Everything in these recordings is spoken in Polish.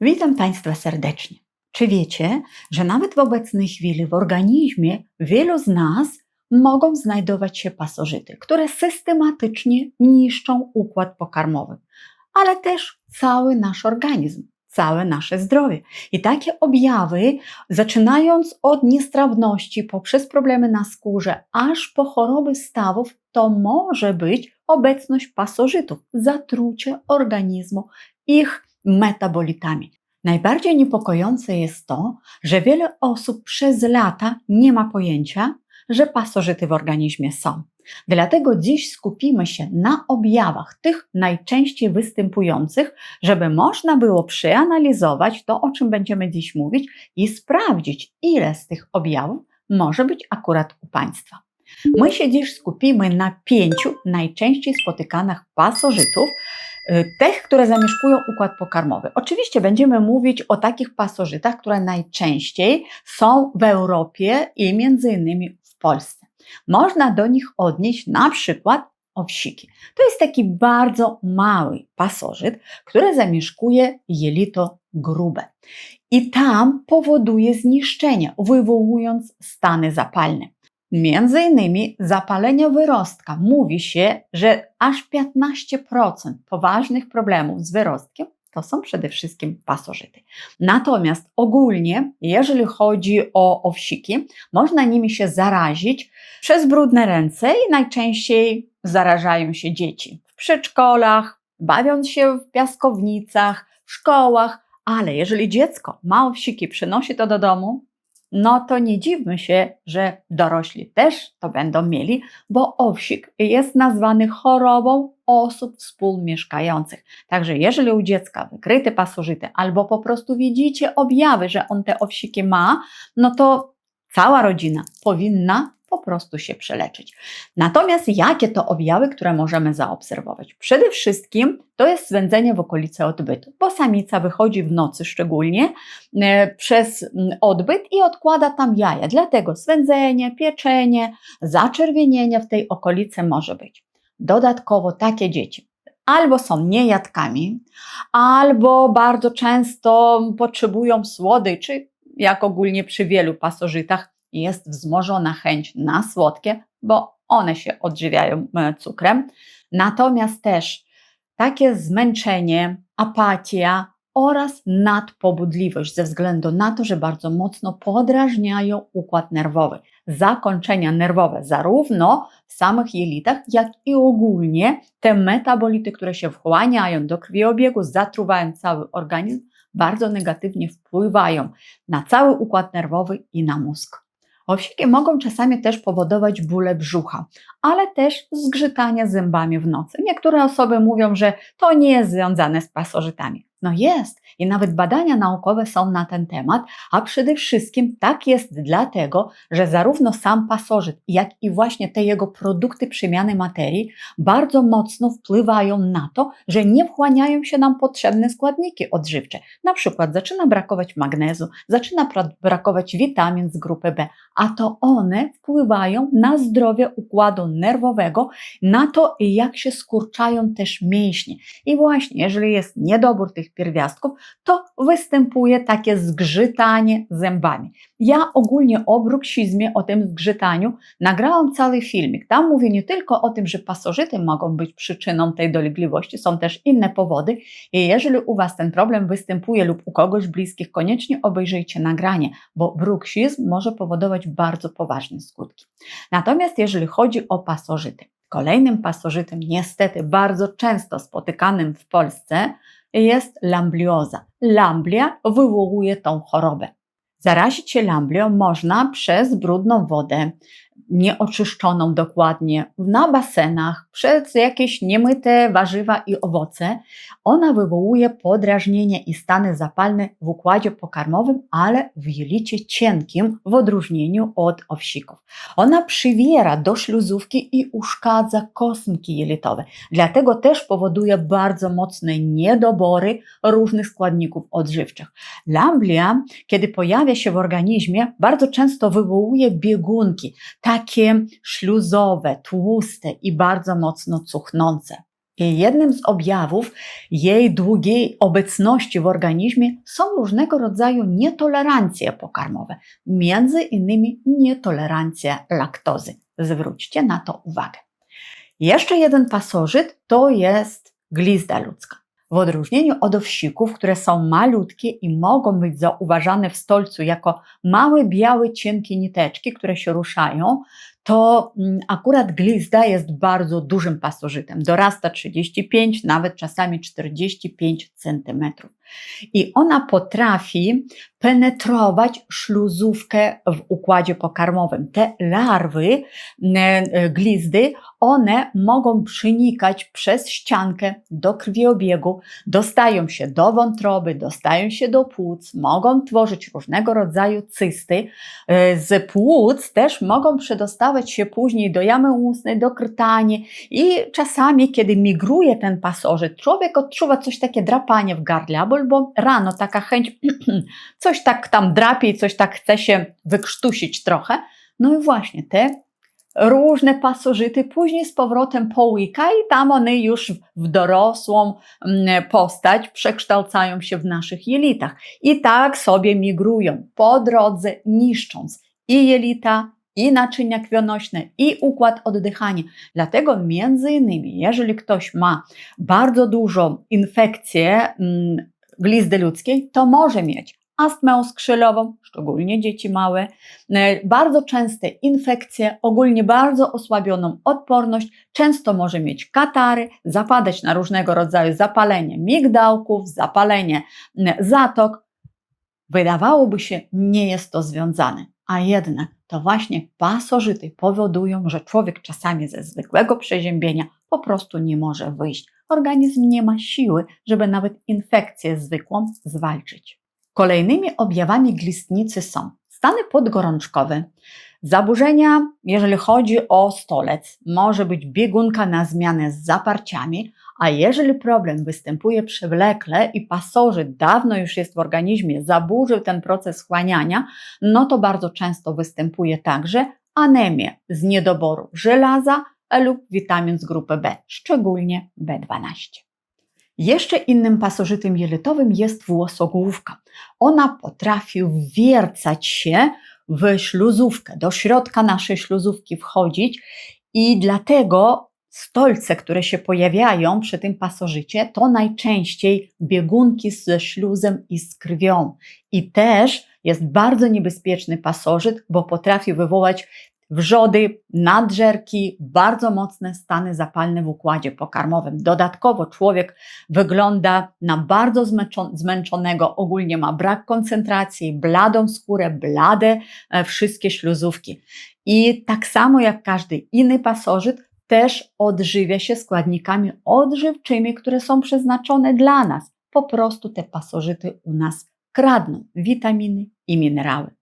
Witam Państwa serdecznie. Czy wiecie, że nawet w obecnej chwili w organizmie wielu z nas mogą znajdować się pasożyty, które systematycznie niszczą układ pokarmowy, ale też cały nasz organizm, całe nasze zdrowie. I takie objawy, zaczynając od niestrawności, poprzez problemy na skórze, aż po choroby stawów, to może być obecność pasożytów, zatrucie organizmu ich metabolitami. Najbardziej niepokojące jest to, że wiele osób przez lata nie ma pojęcia, że pasożyty w organizmie są. Dlatego dziś skupimy się na objawach tych najczęściej występujących, żeby można było przeanalizować to, o czym będziemy dziś mówić i sprawdzić, ile z tych objawów może być akurat u Państwa. My się dziś skupimy na pięciu najczęściej spotykanych pasożytów, y, tych, które zamieszkują układ pokarmowy. Oczywiście będziemy mówić o takich pasożytach, które najczęściej są w Europie i między innymi w Polsce. Można do nich odnieść na przykład owsiki. To jest taki bardzo mały pasożyt, który zamieszkuje jelito grube. I tam powoduje zniszczenie, wywołując stany zapalne. Między innymi zapalenia wyrostka. Mówi się, że aż 15% poważnych problemów z wyrostkiem to są przede wszystkim pasożyty. Natomiast ogólnie, jeżeli chodzi o owsiki, można nimi się zarazić przez brudne ręce i najczęściej zarażają się dzieci w przedszkolach, bawiąc się w piaskownicach, w szkołach, ale jeżeli dziecko ma owsiki, przynosi to do domu, no to nie dziwmy się, że dorośli też to będą mieli, bo owsik jest nazwany chorobą osób współmieszkających. Także jeżeli u dziecka wykryte pasożyty albo po prostu widzicie objawy, że on te owsiki ma, no to cała rodzina powinna po prostu się przeleczyć. Natomiast jakie to objawy, które możemy zaobserwować? Przede wszystkim to jest swędzenie w okolicy odbytu, bo samica wychodzi w nocy szczególnie e, przez odbyt i odkłada tam jaja. Dlatego swędzenie, pieczenie, zaczerwienienie w tej okolicy może być. Dodatkowo takie dzieci albo są niejadkami, albo bardzo często potrzebują słodyczy, jak ogólnie przy wielu pasożytach, jest wzmożona chęć na słodkie, bo one się odżywiają e, cukrem. Natomiast też takie zmęczenie, apatia oraz nadpobudliwość ze względu na to, że bardzo mocno podrażniają układ nerwowy. Zakończenia nerwowe, zarówno w samych jelitach, jak i ogólnie te metabolity, które się wchłaniają do krwiobiegu, zatruwają cały organizm, bardzo negatywnie wpływają na cały układ nerwowy i na mózg. Owsiki mogą czasami też powodować bóle brzucha, ale też zgrzytanie zębami w nocy. Niektóre osoby mówią, że to nie jest związane z pasożytami. No jest i nawet badania naukowe są na ten temat, a przede wszystkim tak jest dlatego, że zarówno sam pasożyt, jak i właśnie te jego produkty przemiany materii bardzo mocno wpływają na to, że nie wchłaniają się nam potrzebne składniki odżywcze. Na przykład zaczyna brakować magnezu, zaczyna brakować witamin z grupy B, a to one wpływają na zdrowie układu nerwowego, na to jak się skurczają też mięśnie. I właśnie, jeżeli jest niedobór tych pierwiastków, to występuje takie zgrzytanie zębami. Ja ogólnie o bruksizmie, o tym zgrzytaniu nagrałam cały filmik. Tam mówię nie tylko o tym, że pasożyty mogą być przyczyną tej dolegliwości, są też inne powody. I jeżeli u Was ten problem występuje lub u kogoś bliskich, koniecznie obejrzyjcie nagranie, bo bruksizm może powodować bardzo poważne skutki. Natomiast jeżeli chodzi o pasożyty, Kolejnym pasożytem, niestety bardzo często spotykanym w Polsce, jest lamblioza. Lamblia wywołuje tą chorobę. Zarazić się lamblią można przez brudną wodę, nieoczyszczoną dokładnie, na basenach, przez jakieś niemyte warzywa i owoce. Ona wywołuje podrażnienie i stany zapalne w układzie pokarmowym, ale w jelicie cienkim, w odróżnieniu od owsików. Ona przywiera do śluzówki i uszkadza kosmki jelitowe. Dlatego też powoduje bardzo mocne niedobory różnych składników odżywczych. Lamblia, kiedy pojawia się w organizmie, bardzo często wywołuje biegunki, takie śluzowe, tłuste i bardzo mocno cuchnące. I jednym z objawów jej długiej obecności w organizmie są różnego rodzaju nietolerancje pokarmowe, między innymi nietolerancja laktozy. Zwróćcie na to uwagę. Jeszcze jeden pasożyt to jest glizda ludzka. W odróżnieniu od owsików, które są malutkie i mogą być zauważane w stolcu jako małe, białe, cienkie niteczki, które się ruszają, to mm, akurat glizda jest bardzo dużym pasożytem. Dorasta 35, nawet czasami 45 cm. I ona potrafi penetrować śluzówkę w układzie pokarmowym. Te larwy e, glizdy, one mogą przenikać przez ściankę do krwiobiegu, dostają się do wątroby, dostają się do płuc, mogą tworzyć różnego rodzaju cysty. E, z płuc też mogą przedostawać się później do jamy ustnej, do krtani i czasami, kiedy migruje ten pasożyt, człowiek odczuwa coś takie drapanie w gardle albo rano taka chęć, coś tak tam drapie, coś tak chce się wykrztusić trochę. No i właśnie te różne pasożyty później z powrotem połyka i tam one już w dorosłą mm, postać przekształcają się w naszych jelitach. I tak sobie migrują po drodze, niszcząc i jelita, i naczynia krwionośne, i układ oddychania. Dlatego między innymi, jeżeli ktoś ma bardzo dużą infekcję mm, glizdy ludzkiej, to może mieć astmę skrzylową, szczególnie dzieci małe, e, bardzo częste infekcje, ogólnie bardzo osłabioną odporność, często może mieć katary, zapadać na różnego rodzaju zapalenie migdałków, zapalenie zatok. Wydawałoby się, nie jest to związane, a jednak to właśnie pasożyty powodują, że człowiek czasami ze zwykłego przeziębienia po prostu nie może wyjść. Organizm nie ma siły, żeby nawet infekcję zwykłą zwalczyć. Kolejnymi objawami glistnicy są stany podgorączkowe, zaburzenia, jeżeli chodzi o stolec, może być biegunka na zmianę z zaparciami, a jeżeli problem występuje przewlekle i pasożyt dawno już jest w organizmie, zaburzył ten proces chłaniania, no to bardzo często występuje także anemia z niedoboru żelaza lub witamin z grupy B, szczególnie B12. Jeszcze innym pasożytem jelitowym jest włosogłówka. Ona potrafi wwiercać się w śluzówkę, do środka naszej śluzówki wchodzić i dlatego stolce, które się pojawiają przy tym pasożycie, to najczęściej biegunki ze śluzem i z krwią. I też jest bardzo niebezpieczny pasożyt, bo potrafi wywołać wrzody, nadżerki, bardzo mocne stany zapalne w układzie pokarmowym. Dodatkowo człowiek wygląda na bardzo zmęczonego, ogólnie ma brak koncentracji, bladą skórę, blade e, wszystkie śluzówki. I tak samo jak każdy inny pasożyt, też odżywia się składnikami odżywczymi, które są przeznaczone dla nas. Po prostu te pasożyty u nas kradną witaminy i minerały.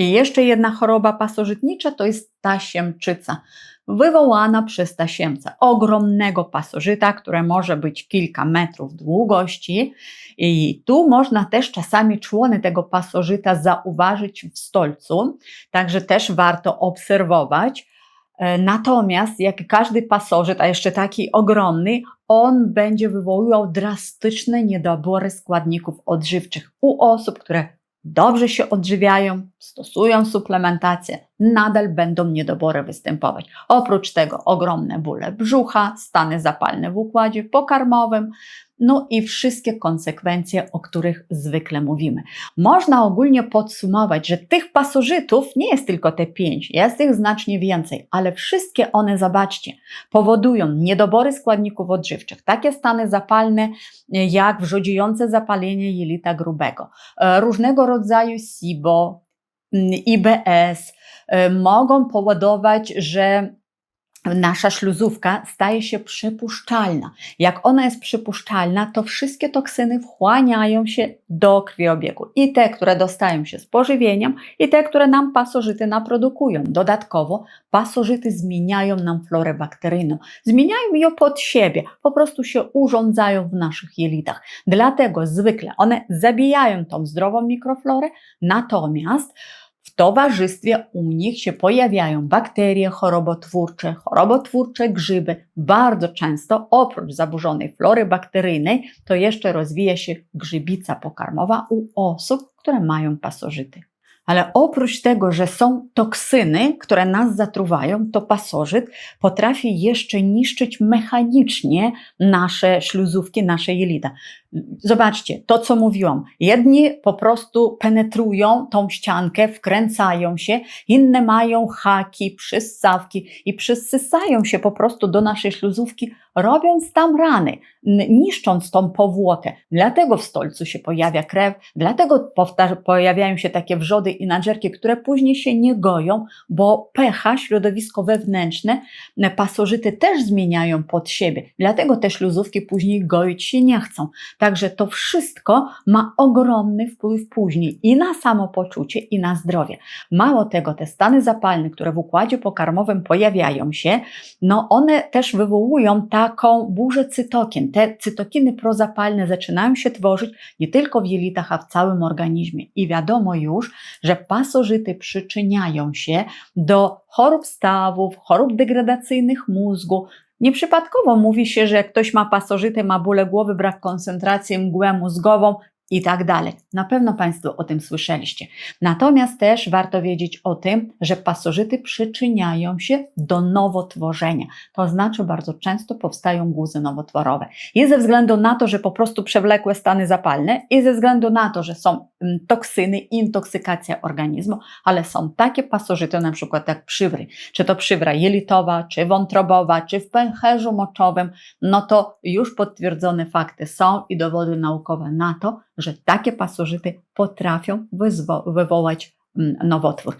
I jeszcze jedna choroba pasożytnicza to jest tasiemczyca, wywołana przez tasiemca, ogromnego pasożyta, które może być kilka metrów długości. I tu można też czasami człony tego pasożyta zauważyć w stolcu, także też warto obserwować. E, natomiast jak każdy pasożyt, a jeszcze taki ogromny, on będzie wywoływał drastyczne niedobory składników odżywczych u osób, które dobrze się odżywiają, stosują suplementację, nadal będą niedobory występować. Oprócz tego ogromne bóle brzucha, stany zapalne w układzie pokarmowym, no i wszystkie konsekwencje, o których zwykle mówimy. Można ogólnie podsumować, że tych pasożytów nie jest tylko te pięć, jest ich znacznie więcej, ale wszystkie one, zobaczcie, powodują niedobory składników odżywczych, takie stany zapalne jak wrzodziejące zapalenie jelita grubego, e, różnego rodzaju SIBO, IBS, e, mogą powodować, że nasza śluzówka staje się przypuszczalna. Jak ona jest przypuszczalna, to wszystkie toksyny wchłaniają się do krwiobiegu. I te, które dostają się z pożywieniem, i te, które nam pasożyty naprodukują. Dodatkowo pasożyty zmieniają nam florę bakteryjną. Zmieniają ją pod siebie, po prostu się urządzają w naszych jelitach. Dlatego zwykle one zabijają tą zdrową mikroflorę, natomiast w towarzystwie u nich się pojawiają bakterie chorobotwórcze, chorobotwórcze grzyby. Bardzo często oprócz zaburzonej flory bakteryjnej to jeszcze rozwija się grzybica pokarmowa u osób, które mają pasożyty. Ale oprócz tego, że są toksyny, które nas zatruwają, to pasożyt potrafi jeszcze niszczyć mechanicznie nasze śluzówki, nasze jelita. Zobaczcie, to co mówiłam. Jedni po prostu penetrują tą ściankę, wkręcają się, inne mają haki, przyssawki i przysysają się po prostu do naszej śluzówki, robiąc tam rany, niszcząc tą powłokę. Dlatego w stolcu się pojawia krew, dlatego pojawiają się takie wrzody i nadżerki, które później się nie goją, bo pH, środowisko wewnętrzne, pasożyty też zmieniają pod siebie. Dlatego te śluzówki później goić się nie chcą. Także to wszystko ma ogromny wpływ później i na samopoczucie, i na zdrowie. Mało tego, te stany zapalne, które w układzie pokarmowym pojawiają się, no one też wywołują taką burzę cytokin. Te cytokiny prozapalne zaczynają się tworzyć nie tylko w jelitach, a w całym organizmie. I wiadomo już, że pasożyty przyczyniają się do chorób stawów, chorób degradacyjnych mózgu, Nieprzypadkowo mówi się, że jak ktoś ma pasożyty, ma bóle głowy, brak koncentracji, mgłę mózgową, i tak dalej. Na pewno Państwo o tym słyszeliście. Natomiast też warto wiedzieć o tym, że pasożyty przyczyniają się do nowotworzenia. To znaczy bardzo często powstają guzy nowotworowe. I ze względu na to, że po prostu przewlekłe stany zapalne i ze względu na to, że są mm, toksyny, intoksykacja organizmu, ale są takie pasożyty, na przykład jak przywry, czy to przywra jelitowa, czy wątrobowa, czy w pęcherzu moczowym, no to już potwierdzone fakty są i dowody naukowe na to, że takie pasożyty potrafią wywołać mm, nowotwór.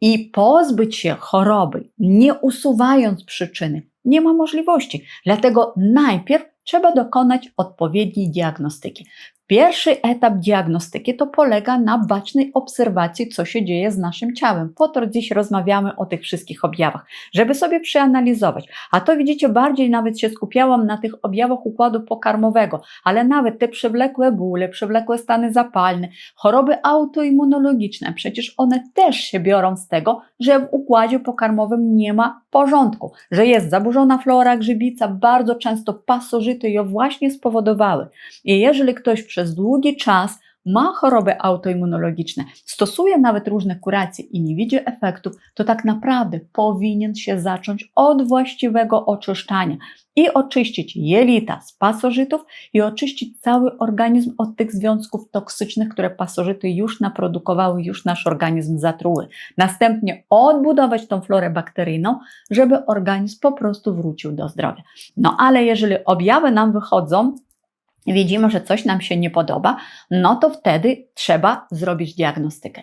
I pozbyć się choroby, nie usuwając przyczyny, nie ma możliwości. Dlatego najpierw trzeba dokonać odpowiedniej diagnostyki. Pierwszy etap diagnostyki to polega na bacznej obserwacji, co się dzieje z naszym ciałem. Po to dziś rozmawiamy o tych wszystkich objawach, żeby sobie przeanalizować. A to widzicie, bardziej nawet się skupiałam na tych objawach układu pokarmowego, ale nawet te przewlekłe bóle, przewlekłe stany zapalne, choroby autoimmunologiczne, przecież one też się biorą z tego, że w układzie pokarmowym nie ma porządku, że jest zaburzona flora grzybica, bardzo często pasożyty ją właśnie spowodowały. I jeżeli ktoś przez długi czas ma choroby autoimmunologiczne, stosuje nawet różne kuracje i nie widzi efektów, to tak naprawdę powinien się zacząć od właściwego oczyszczania i oczyścić jelita z pasożytów i oczyścić cały organizm od tych związków toksycznych, które pasożyty już naprodukowały, już nasz organizm zatruły. Następnie odbudować tą florę bakteryjną, żeby organizm po prostu wrócił do zdrowia. No ale jeżeli objawy nam wychodzą, widzimy, że coś nam się nie podoba, no to wtedy trzeba zrobić diagnostykę.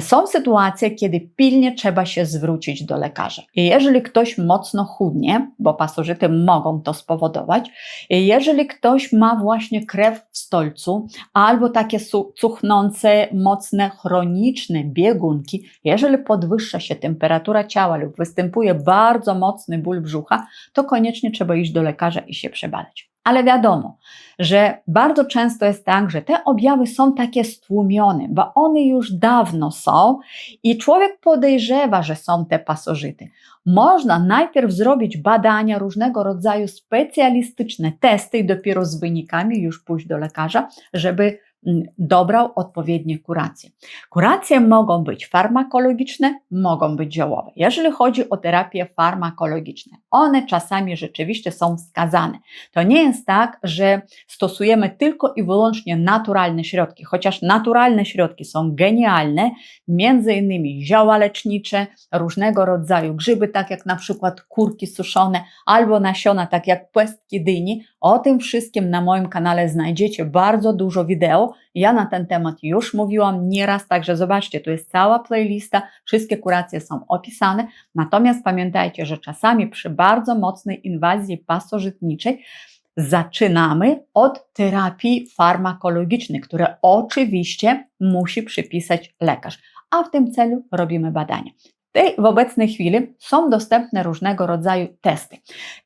Są sytuacje, kiedy pilnie trzeba się zwrócić do lekarza. Jeżeli ktoś mocno chudnie, bo pasożyty mogą to spowodować, jeżeli ktoś ma właśnie krew w stolcu albo takie cuchnące, mocne, chroniczne biegunki, jeżeli podwyższa się temperatura ciała lub występuje bardzo mocny ból brzucha, to koniecznie trzeba iść do lekarza i się przebadać. Ale wiadomo, że bardzo często jest tak, że te objawy są takie stłumione, bo one już dawno są i człowiek podejrzewa, że są te pasożyty. Można najpierw zrobić badania, różnego rodzaju specjalistyczne testy i dopiero z wynikami już pójść do lekarza, żeby dobrał odpowiednie kuracje. Kuracje mogą być farmakologiczne, mogą być działowe. Jeżeli chodzi o terapie farmakologiczne, one czasami rzeczywiście są wskazane. To nie jest tak, że stosujemy tylko i wyłącznie naturalne środki, chociaż naturalne środki są genialne, między innymi zioła lecznicze, różnego rodzaju grzyby, tak jak na przykład kurki suszone, albo nasiona, tak jak pestki dyni. O tym wszystkim na moim kanale znajdziecie bardzo dużo wideo, ja na ten temat już mówiłam nieraz, także zobaczcie, tu jest cała playlista, wszystkie kuracje są opisane. Natomiast pamiętajcie, że czasami przy bardzo mocnej inwazji pasożytniczej zaczynamy od terapii farmakologicznej, które oczywiście musi przypisać lekarz, a w tym celu robimy badania. Tej, w obecnej chwili są dostępne różnego rodzaju testy.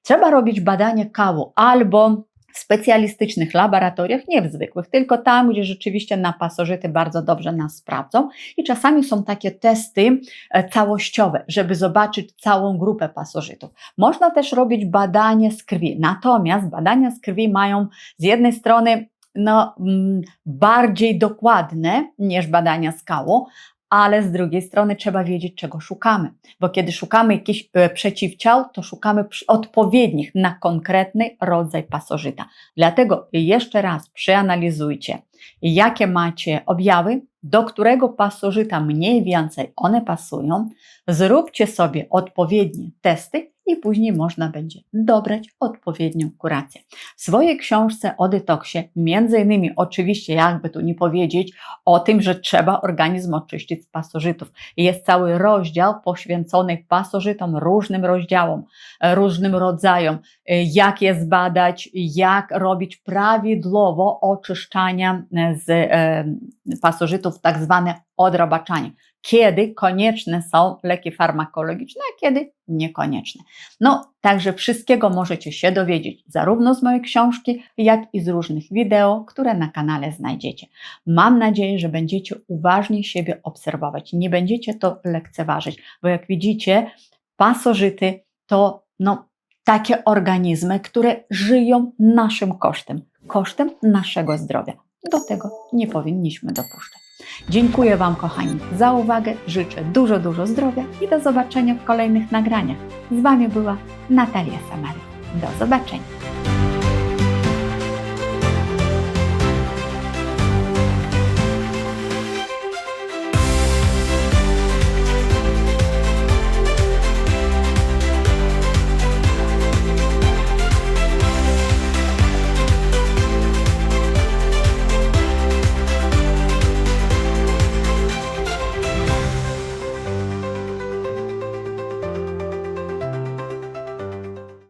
Trzeba robić badanie kawu albo specjalistycznych laboratoriach, nie w zwykłych, tylko tam, gdzie rzeczywiście na pasożyty bardzo dobrze nas sprawdzą. I czasami są takie testy e, całościowe, żeby zobaczyć całą grupę pasożytów. Można też robić badanie z krwi, natomiast badania z krwi mają z jednej strony no, mm, bardziej dokładne niż badania skału, ale z drugiej strony trzeba wiedzieć, czego szukamy, bo kiedy szukamy jakichś e, przeciwciał, to szukamy odpowiednich na konkretny rodzaj pasożyta. Dlatego jeszcze raz przeanalizujcie, jakie macie objawy, do którego pasożyta mniej więcej one pasują, zróbcie sobie odpowiednie testy i później można będzie dobrać odpowiednią kurację. W swojej książce o detoksie, między innymi oczywiście, jakby tu nie powiedzieć, o tym, że trzeba organizm oczyścić z pasożytów. Jest cały rozdział poświęcony pasożytom, różnym rozdziałom, różnym rodzajom, jak je zbadać, jak robić prawidłowo oczyszczania z e, pasożytów, tak zwane odrabaczanie. Kiedy konieczne są leki farmakologiczne, a kiedy niekonieczne. No, także wszystkiego możecie się dowiedzieć zarówno z mojej książki, jak i z różnych wideo, które na kanale znajdziecie. Mam nadzieję, że będziecie uważnie siebie obserwować, nie będziecie to lekceważyć, bo jak widzicie, pasożyty to no, takie organizmy, które żyją naszym kosztem, kosztem naszego zdrowia. Do tego nie powinniśmy dopuszczać. Dziękuję Wam, kochani, za uwagę. Życzę dużo, dużo zdrowia i do zobaczenia w kolejnych nagraniach. Z Wami była Natalia Samary. Do zobaczenia.